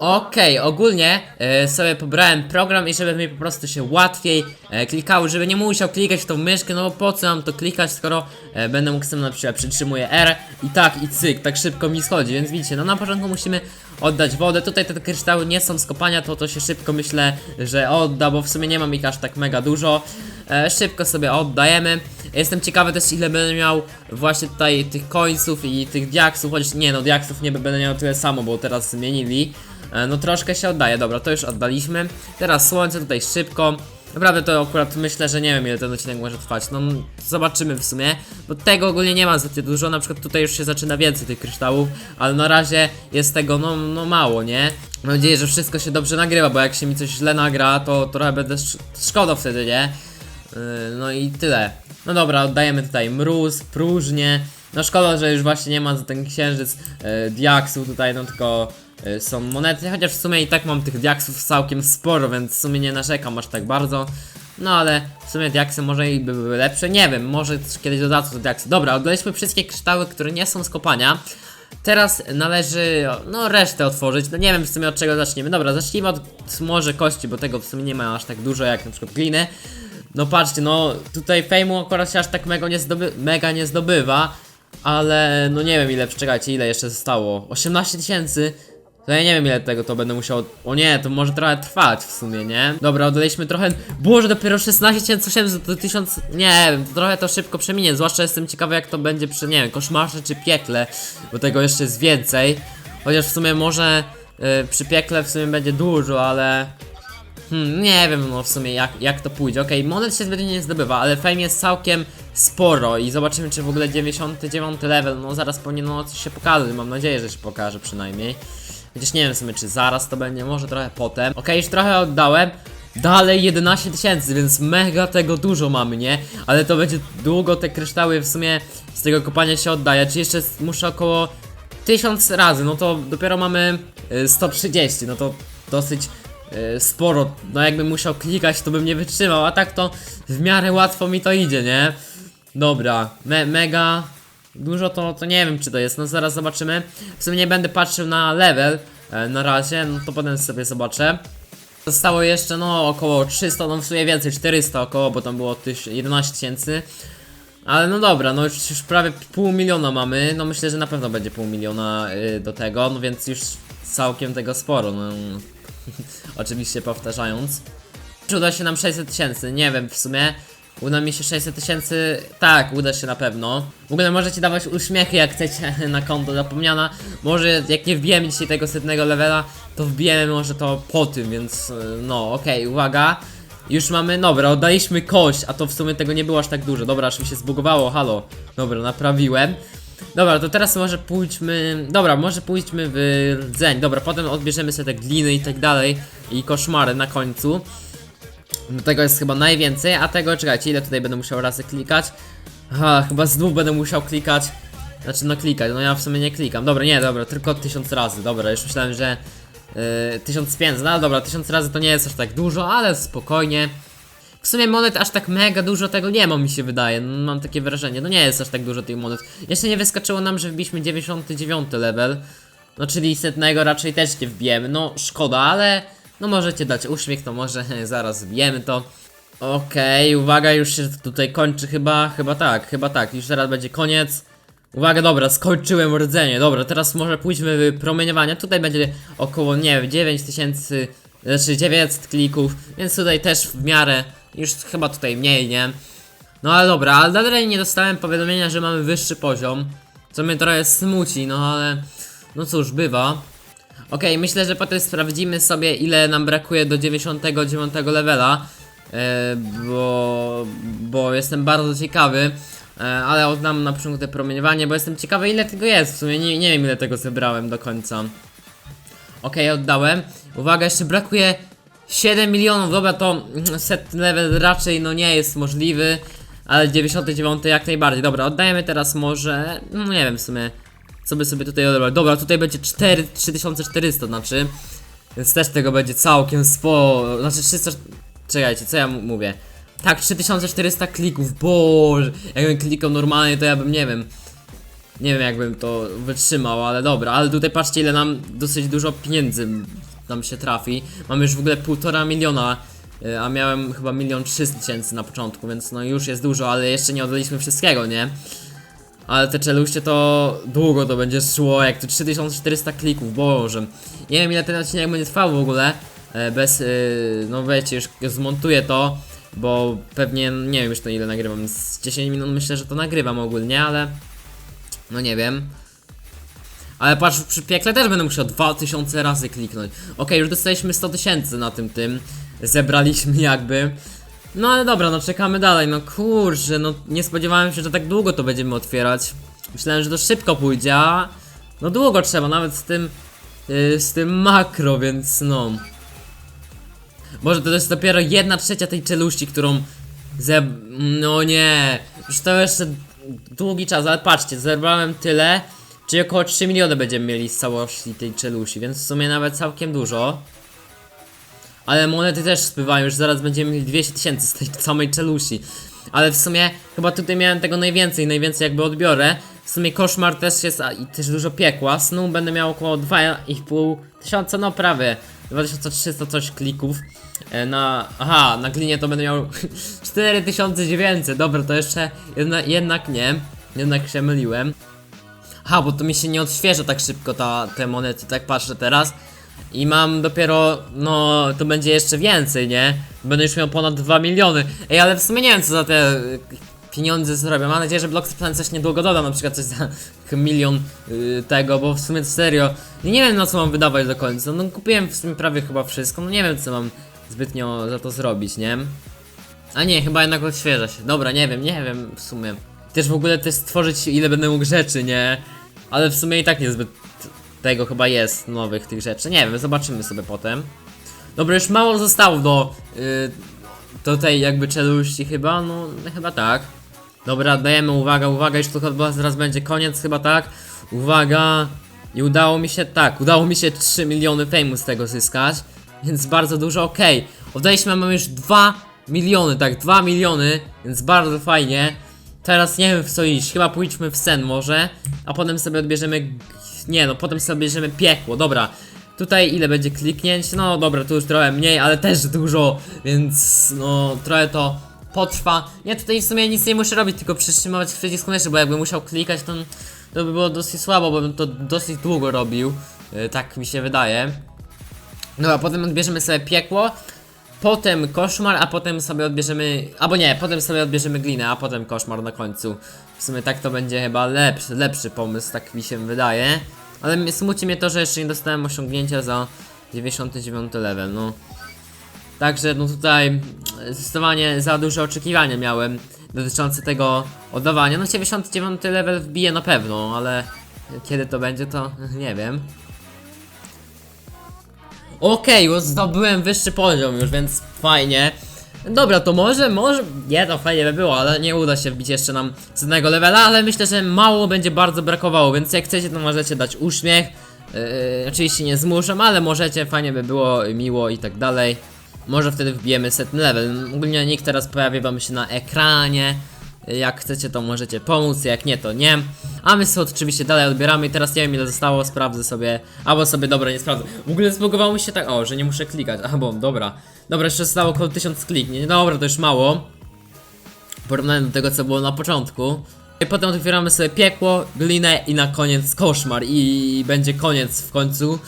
Okej, ogólnie e, sobie pobrałem program i żeby mi po prostu się łatwiej e, klikało, żeby nie musiał klikać w tą myszkę, no bo po co mam to klikać, skoro e, będę mógł sobie na przykład przytrzymuję R i tak i cyk, tak szybko mi schodzi, więc widzicie, no na początku musimy oddać wodę, tutaj te kryształy nie są z kopania, to to się szybko myślę, że odda, bo w sumie nie mam ich aż tak mega dużo, e, szybko sobie oddajemy, jestem ciekawy też ile będę miał właśnie tutaj tych końców i tych diaksów, chociaż nie no, diaksów nie będę miał tyle samo, bo teraz zmienili, E, No troszkę się oddaje, dobra, to już oddaliśmy. Teraz słońce tutaj szybko. Naprawdę to akurat myślę, że nie wiem ile ten odcinek może trwać. No zobaczymy w sumie. Bo tego ogólnie nie ma zbyt dużo. Na przykład tutaj już się zaczyna więcej tych kryształów. Ale na razie jest tego no, no mało, nie? Mam nadzieję, że wszystko się dobrze nagrywa, bo jak się mi coś źle nagra, to trochę będę sz szkoda wtedy, nie? Yy, no i tyle. No dobra, oddajemy tutaj mróz, próżnię. No szkoda, że już właśnie nie ma za ten księżyc yy, diaksu tutaj, no tylko są monety, chociaż w sumie i tak mam tych diaksów całkiem sporo, więc w sumie nie narzekam aż tak bardzo. No ale w sumie diaksy może i by były lepsze, nie wiem, może kiedyś dodadzą do diaksy. Dobra, oddaliśmy wszystkie kryształy, które nie są z kopania. Teraz należy, no resztę otworzyć, no nie wiem w sumie od czego zaczniemy. Dobra, zacznijmy od może kości, bo tego w sumie nie ma aż tak dużo jak na przykład gliny. No patrzcie, no tutaj fejmu akurat się aż tak mega nie, zdoby mega nie zdobywa, ale no nie wiem ile, czekajcie, ile jeszcze zostało? 18 tysięcy? To ja nie wiem ile tego to będę musiał, o nie, to może trochę trwać w sumie, nie? Dobra, oddaliśmy trochę, Boże, dopiero 16 800 to 1000, nie wiem, trochę to szybko przeminie, zwłaszcza jestem ciekawy jak to będzie przy, nie wiem, koszmarze czy piekle, bo tego jeszcze jest więcej, chociaż w sumie może y, przy piekle w sumie będzie dużo, ale Hmm, nie wiem no w sumie jak, jak to pójdzie. Okej, monet się zbytnio nie zdobywa, ale fame jest całkiem sporo i zobaczymy czy w ogóle 99 level, no zaraz powinien no, coś się pokazać, mam nadzieję, że się pokaże przynajmniej. Chociaż nie wiem czy zaraz to będzie, może trochę potem. Okej, już trochę oddałem. Dalej 11 tysięcy, więc mega tego dużo mamy, nie? Ale to będzie długo te kryształy w sumie z tego kopania się oddaje. Czy jeszcze muszę około 1000 razy, no to dopiero mamy y, 130, no to dosyć y, sporo. No jakbym musiał klikać, to bym nie wytrzymał, a tak to w miarę łatwo mi to idzie, nie? Dobra, me mega dużo to, to nie wiem czy to jest, no zaraz zobaczymy. W sumie nie będę patrzył na level e, na razie, no to potem sobie zobaczę. Zostało jeszcze no około 300, no w sumie więcej, 400 około, bo tam było tyś- 11 tysięcy. Ale no dobra, no już, już prawie pół miliona mamy, no myślę, że na pewno będzie pół miliona y, do tego, no więc już całkiem tego sporo, no. Oczywiście powtarzając. Czy uda się nam 600 tysięcy? Nie wiem w sumie. Uda mi się 600 tysięcy? Tak, uda się na pewno. W ogóle możecie dawać uśmiechy jak chcecie na konto zapomniana. Może jak nie wbijemy dzisiaj tego setnego levela, to wbijemy może to po tym, więc y, no okej, uwaga. Już mamy, dobra, oddaliśmy kość, a to w sumie tego nie było aż tak dużo. Dobra, aż mi się zbugowało, halo. Dobra, naprawiłem. Dobra, to teraz może pójdźmy. Dobra, może pójdźmy w rdzeń. Dobra, potem odbierzemy sobie te gliny i tak dalej. I koszmary na końcu. Tego jest chyba najwięcej, a tego, czekajcie, ile tutaj będę musiał razy klikać? Aha, chyba znów będę musiał klikać. Znaczy, no klikać, no ja w sumie nie klikam. Dobra, nie, dobra, tylko tysiąc razy. Dobra, już myślałem, że yy, 1500, no dobra, tysiąc razy to nie jest aż tak dużo, ale spokojnie. W sumie monet aż tak mega dużo tego nie ma, mi się wydaje. No, mam takie wrażenie. No nie jest aż tak dużo tych monet. Jeszcze nie wyskoczyło nam, że wbiliśmy 99 level. No czyli setnego raczej też nie wbijemy. No szkoda, ale no możecie dać uśmiech, to może zaraz wbijemy to. Okej, uwaga, już się tutaj kończy chyba, chyba tak, chyba tak, już zaraz będzie koniec. Uwaga, dobra, skończyłem rdzenie, dobra, teraz może pójdźmy w promieniowanie, tutaj będzie około, nie wiem, 9000, znaczy 900 klików, więc tutaj też w miarę, już chyba tutaj mniej, nie? No ale dobra, ale dalej nie dostałem powiadomienia, że mamy wyższy poziom, co mnie trochę smuci, no ale, no cóż, bywa. Okej, myślę, że potem sprawdzimy sobie ile nam brakuje do 99 levela e, bo, bo jestem bardzo ciekawy e, Ale oddam na początku te promieniowanie, bo jestem ciekawy ile tego jest. W sumie nie, nie wiem ile tego zebrałem do końca. Okej, oddałem. Uwaga, jeszcze brakuje 7 milionów, dobra to set level raczej no nie jest możliwy Ale 99 jak najbardziej, dobra oddajemy teraz może, no nie wiem w sumie co by sobie tutaj odebrać? Dobra, tutaj będzie 4, 3400, znaczy. Więc też tego będzie całkiem sporo. Znaczy 300. Czekajcie, co ja mówię? Tak, 3400 klików, boże. Jakbym klikał normalnie, to ja bym, nie wiem. Nie wiem jakbym to wytrzymał, ale dobra, ale tutaj patrzcie ile nam dosyć dużo pieniędzy nam się trafi. Mam już w ogóle półtora miliona, y, a miałem chyba milion trzysta tysięcy na początku, więc no już jest dużo, ale jeszcze nie oddaliśmy wszystkiego, nie? Ale te czeluście to długo to będzie szło, jak to 3400 klików, boże. Nie wiem ile ten odcinek będzie trwał w ogóle, e, bez, y, no wiecie, już zmontuję to, bo pewnie, nie wiem już to ile nagrywam, z 10 minut myślę, że to nagrywam ogólnie, ale no nie wiem. Ale patrz, przy piekle też będę musiał 2000 razy kliknąć. Okej, już dostaliśmy 100 tysięcy na tym tym. Zebraliśmy jakby. No ale dobra, no czekamy dalej. No kurczę, no nie spodziewałem się, że tak długo to będziemy otwierać. Myślałem, że to szybko pójdzie, a no długo trzeba, nawet z tym yy, z tym makro, więc no. Może to jest dopiero jedna trzecia tej czeluści, którą ze... No nie, już to jeszcze długi czas, ale patrzcie, zebrałem tyle, czyli około 3 miliony będziemy mieli z całości tej czeluści, więc w sumie nawet całkiem dużo. Ale monety też spływają, już zaraz będziemy mieli 200 tysięcy z tej samej czeluści. Ale w sumie chyba tutaj miałem tego najwięcej, najwięcej jakby odbiorę. W sumie koszmar też jest, a i też dużo piekła. Snu będę miał około 2,5 tysiąca, no prawie 2300 coś klików. E, Na. Aha, na glinie to będę miał 4900. Dobra, to jeszcze jedna, jednak nie. Jednak się myliłem. Ha, bo to mi się nie odświeża tak szybko ta, te monety, tak patrzę teraz. I mam dopiero, no to będzie jeszcze więcej, nie? Będę już miał ponad 2 miliony. Ej, ale w sumie nie wiem co za te y, pieniądze zrobię. Mam nadzieję, że Blockstream coś niedługo doda, na przykład coś za milion y, tego, bo w sumie serio. Nie wiem na co mam wydawać do końca. No kupiłem w sumie prawie chyba wszystko, no nie wiem co mam zbytnio za to zrobić, nie? A nie, chyba jednak odświeża się. Dobra, nie wiem, nie wiem w sumie. Też w ogóle też stworzyć ile będę mógł rzeczy, nie? Ale w sumie i tak niezbyt tego chyba jest nowych tych rzeczy. Nie wiem, zobaczymy sobie potem. Dobra, już mało zostało do, yy, do tej jakby czeluści chyba, no chyba tak. Dobra, dajemy uwaga, uwaga, już to chyba zaraz będzie koniec, chyba tak. Uwaga. I udało mi się, tak, udało mi się 3 miliony fejmu z tego zyskać. Więc bardzo dużo, okej. Oddaliśmy, mamy już 2 miliony, tak, 2 miliony, więc bardzo fajnie. Teraz nie wiem w co iść, chyba pójdźmy w sen może, a potem sobie odbierzemy... Nie no, potem sobie odbierzemy piekło, dobra. Tutaj ile będzie kliknięć? No dobra, tu już trochę mniej, ale też dużo, więc no trochę to potrwa. Nie, tutaj w sumie nic nie muszę robić, tylko przytrzymywać przycisk myszy, bo jakbym musiał klikać, to, to by było dosyć słabo, bo bym to dosyć długo robił. Yy, tak mi się wydaje. No a potem odbierzemy sobie piekło, potem koszmar, a potem sobie odbierzemy. Albo nie, potem sobie odbierzemy glinę, a potem koszmar na końcu. W sumie tak to będzie chyba lepszy, lepszy pomysł, tak mi się wydaje. Ale smuci mnie to, że jeszcze nie dostałem osiągnięcia za 99 level, no. Także no tutaj zdecydowanie za duże oczekiwania miałem dotyczące tego oddawania. No 99 level wbije na pewno, ale kiedy to będzie to nie wiem. Okej, okay, zdobyłem wyższy poziom już, więc fajnie. Dobra, to może, może, nie, to fajnie by było, ale nie uda się wbić jeszcze nam z jednego levela, ale myślę, że mało będzie bardzo brakowało, więc jak chcecie, to możecie dać uśmiech. Yy, oczywiście nie zmuszam, ale możecie, fajnie by było, miło i tak dalej. Może wtedy wbijemy setny level. Ogólnie nikt teraz pojawi wam się na ekranie. Jak chcecie, to możecie pomóc, jak nie, to nie. A my sobie oczywiście dalej odbieramy i teraz nie wiem ile zostało, sprawdzę sobie. Albo sobie, dobra, nie sprawdzę. W ogóle zbugowało mi się tak, o, że nie muszę klikać. Albo, dobra. Dobra, jeszcze zostało około 1000 kliknięć. Dobra, to już mało. Porównając do tego, co było na początku. I potem otwieramy sobie piekło, glinę i na koniec koszmar. I będzie koniec w końcu.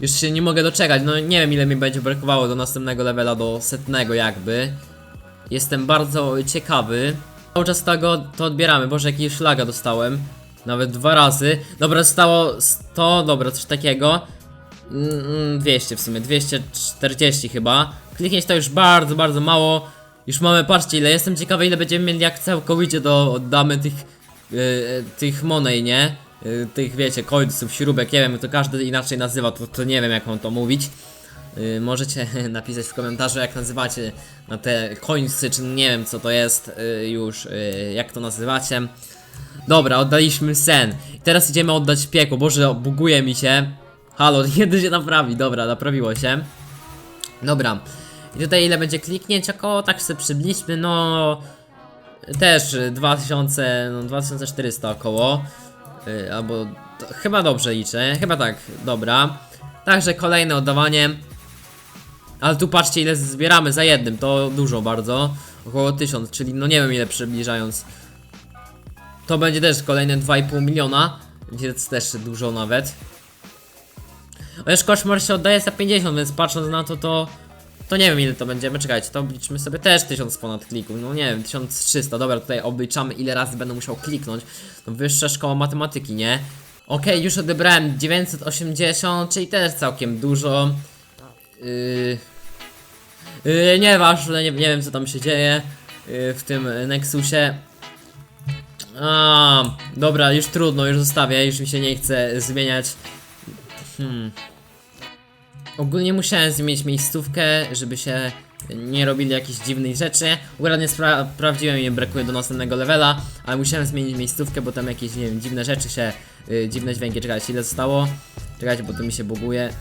Już się nie mogę doczekać. No nie wiem ile mi będzie brakowało do następnego levela, do setnego jakby. Jestem bardzo ciekawy. Cały czas tego to odbieramy. Boże, jaki szlaga dostałem. Nawet dwa razy. Dobra, zostało 100, dobra, coś takiego. Mm, 200 w sumie, 240 chyba. Kliknięć to już bardzo, bardzo mało. Już mamy, patrzcie ile, jestem ciekawy ile będziemy mieli jak całkowicie do oddamy tych, yy, tych monej, nie? Yy, tych wiecie, końców, śrubek, nie wiem, to każdy inaczej nazywa, to, to nie wiem jak mam to mówić. Yy, możecie napisać w komentarzu jak nazywacie na te końcy, czy nie wiem co to jest yy, już, yy, jak to nazywacie. Dobra, oddaliśmy sen. Teraz idziemy oddać piekło. Boże, buguje mi się. Halo, kiedy się naprawi? Dobra, naprawiło się. Dobra. I tutaj ile będzie kliknięć? Około, tak sobie przybliżmy, no... Też y, 2000, no 2400 około. y, albo to, chyba dobrze liczę, chyba tak, dobra. Także kolejne oddawanie. Ale tu patrzcie ile zbieramy za jednym, to dużo bardzo. Około 1000, czyli no nie wiem ile przybliżając. To będzie też kolejne 2,5 miliona, więc też dużo nawet. Chociaż koszmar się oddaje za 50, więc patrząc na to, to to nie wiem ile to będziemy, czekajcie, to obliczmy sobie też 1000 ponad klików, no nie wiem, 1300, dobra, tutaj obliczamy ile razy będę musiał kliknąć. No wyższa szkoła matematyki, nie? Okej, już odebrałem 980, czyli też całkiem dużo. Yy... Yy, nie, nie wiem co tam się dzieje yy, w tym Nexusie. A, dobra, już trudno, już zostawię, już mi się nie chce zmieniać. Hmm. Ogólnie musiałem zmienić miejscówkę, żeby się nie robili jakichś dziwnych rzeczy. Spra sprawdziłem i brakuje do następnego levela, ale musiałem zmienić miejscówkę, bo tam jakieś, nie wiem, dziwne rzeczy się, y, dziwne dźwięki, czekajcie, ile zostało? Czekajcie, bo to mi się buguje.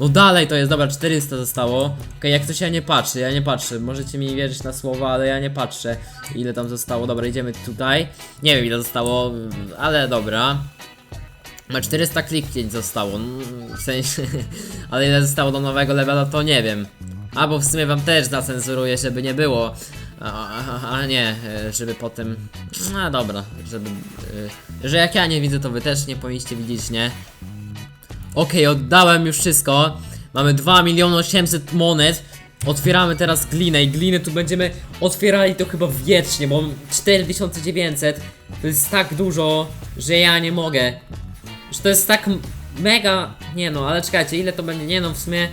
No dalej to jest, dobra, 400 zostało. Okej, jak coś ja nie patrzę, ja nie patrzę. Możecie mi wierzyć na słowa, ale ja nie patrzę, ile tam zostało. Dobra, idziemy tutaj. Nie wiem, ile zostało, ale dobra. Ma 400 kliknięć zostało, no, w sensie, ale ile zostało do nowego levela to nie wiem. Albo w sumie wam też zacenzuruję, żeby nie było. A, a, a nie, e, żeby potem. No dobra, żeby. e, Że jak ja nie widzę, to wy też nie powinniście widzieć, nie? Okej, oddałem już wszystko. Mamy 2 miliony 800 monet. Otwieramy teraz glinę i gliny tu będziemy otwierali to chyba wiecznie, bo mam 4900. To jest tak dużo, że ja nie mogę. Że to jest tak mega. Nie no, ale czekajcie, ile to będzie? Nie no, w sumie.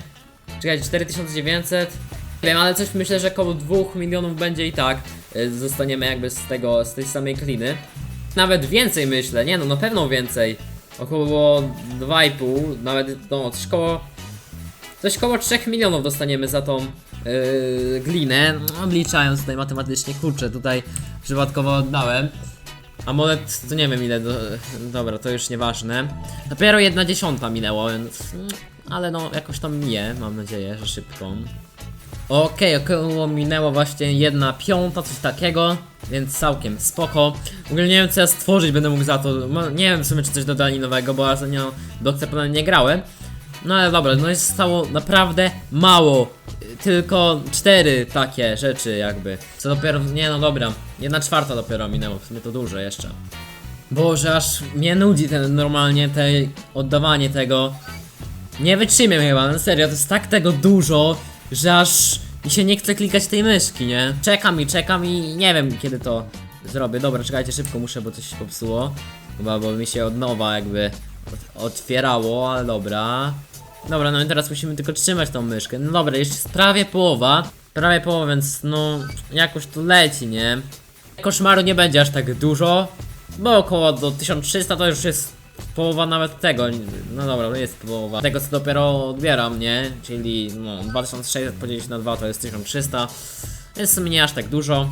Czekajcie, 4900. Nie wiem, ale coś myślę, że około 2 milionów będzie i tak. y, Zostaniemy jakby z tego, z tej samej kliny. Nawet więcej myślę, nie no, na pewno więcej. Około 2,5, nawet no, coś koło. Coś koło 3 milionów dostaniemy za tą yy, glinę. Obliczając tutaj matematycznie, kurczę, tutaj przypadkowo oddałem. A monet to nie wiem ile. Do, dobra, to już nieważne. Dopiero jedna dziesiąta minęło, więc. mm, Ale no, jakoś tam minie, mam nadzieję, że szybko. Okej, około minęło właśnie jedna piąta, coś takiego, więc całkiem spoko. W ogóle nie wiem co ja stworzyć będę mógł za to. Nie wiem w sumie czy coś dodali nowego, bo ostatnio do Octopath nie grałem. No ale dobra, no jest stało naprawdę mało. Tylko cztery takie rzeczy jakby. Co dopiero, nie no dobra, jedna czwarta dopiero minęło, w sumie to dużo jeszcze. Boże, aż mnie nudzi ten normalnie te oddawanie tego. Nie wytrzymiem chyba, no serio, to jest tak tego dużo, że aż mi się nie chce klikać tej myszki, nie? Czekam i czekam i nie wiem kiedy to zrobię. Dobra, czekajcie szybko muszę, bo coś się popsuło. Chyba, bo mi się od nowa jakby ot- otwierało, ale dobra. Dobra, no i teraz musimy tylko trzymać tą myszkę. No dobra, jeszcze jest prawie połowa. Prawie połowa, więc no jakoś to leci, nie? Koszmaru nie będzie aż tak dużo, bo około do 1300 to już jest połowa nawet tego. No dobra, jest połowa tego co dopiero odbieram, nie? Czyli no 2600 podzielić na 2 to jest 1300. Jest w sumie nie aż tak dużo.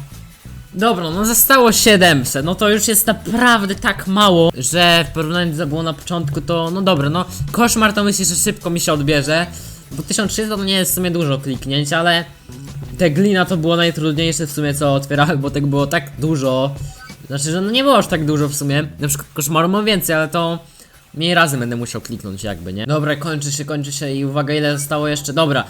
Dobra, no zostało 700, no to już jest naprawdę tak mało, że w porównaniu co było na początku to, no dobra, no koszmar to myślę, że szybko mi się odbierze, bo 1300 to nie jest w sumie dużo kliknięć, ale te glina to było najtrudniejsze w sumie co otwierałem, bo tego było tak dużo, znaczy, że no nie było aż tak dużo w sumie, na przykład koszmaru mam więcej, ale to mniej razy będę musiał kliknąć jakby, nie? Dobra, kończy się, kończy się i uwaga ile zostało jeszcze, dobra,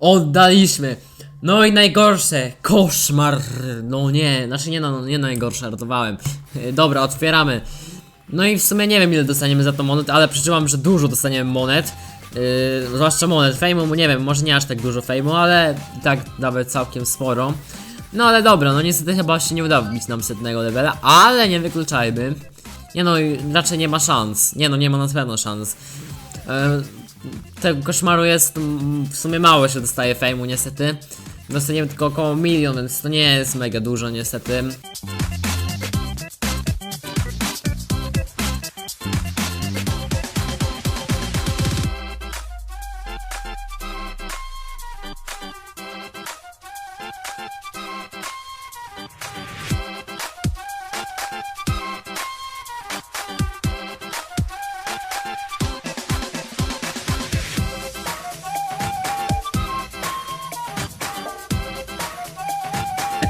oddaliśmy. No i najgorsze, koszmar, no nie, znaczy nie no, no nie najgorsze, ratowałem. Dobra, otwieramy. No i w sumie nie wiem ile dostaniemy za to monet, ale przeczyłam, że dużo dostaniemy monet. Yy, zwłaszcza monet, fejmu, nie wiem, może nie aż tak dużo fejmu, ale tak nawet całkiem sporo. No ale dobra, no niestety chyba się nie uda wbić nam setnego levela, ale nie wykluczajmy. Nie no, raczej nie ma szans. Nie no, nie ma na pewno szans. E, tego koszmaru jest w sumie mało się dostaje fejmu niestety. Dostaniemy tylko około milion, więc to nie jest mega dużo niestety.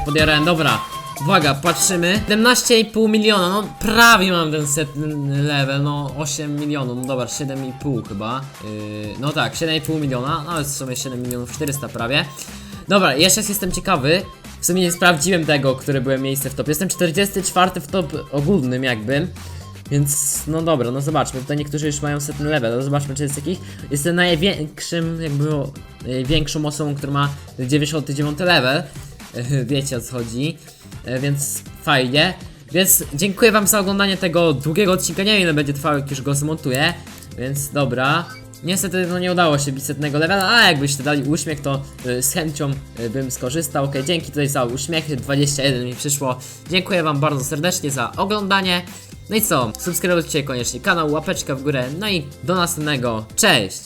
Jak podjarałem, dobra. Uwaga, patrzymy. 17,5 miliona, no prawie mam ten setny level, no 8 milionów, no dobra, 7,5 chyba. Yy, no tak, 7,5 miliona, no ale w sumie 7 milionów 400 prawie. Dobra, jeszcze jestem ciekawy. W sumie nie sprawdziłem tego, które były miejsce w top. Jestem 44 w top ogólnym jakby. Więc no dobra, no zobaczmy. Tutaj niektórzy już mają setny level. No zobaczmy, czy jest takich. Jestem największym, jakby największą osobą, która ma 99 level. Wiecie o co chodzi. E, Więc fajnie. Więc dziękuję wam za oglądanie tego długiego odcinka. Nie wiem ile będzie trwał, jak już go zmontuję. Więc dobra. Niestety no nie udało się bić setnego levela, a jakbyście dali uśmiech, to y, z chęcią y, bym skorzystał. Ok, dzięki tutaj za uśmiechy, 21 mi przyszło. Dziękuję wam bardzo serdecznie za oglądanie. No i co, subskrybujcie koniecznie kanał, łapeczka w górę, no i do następnego. Cześć!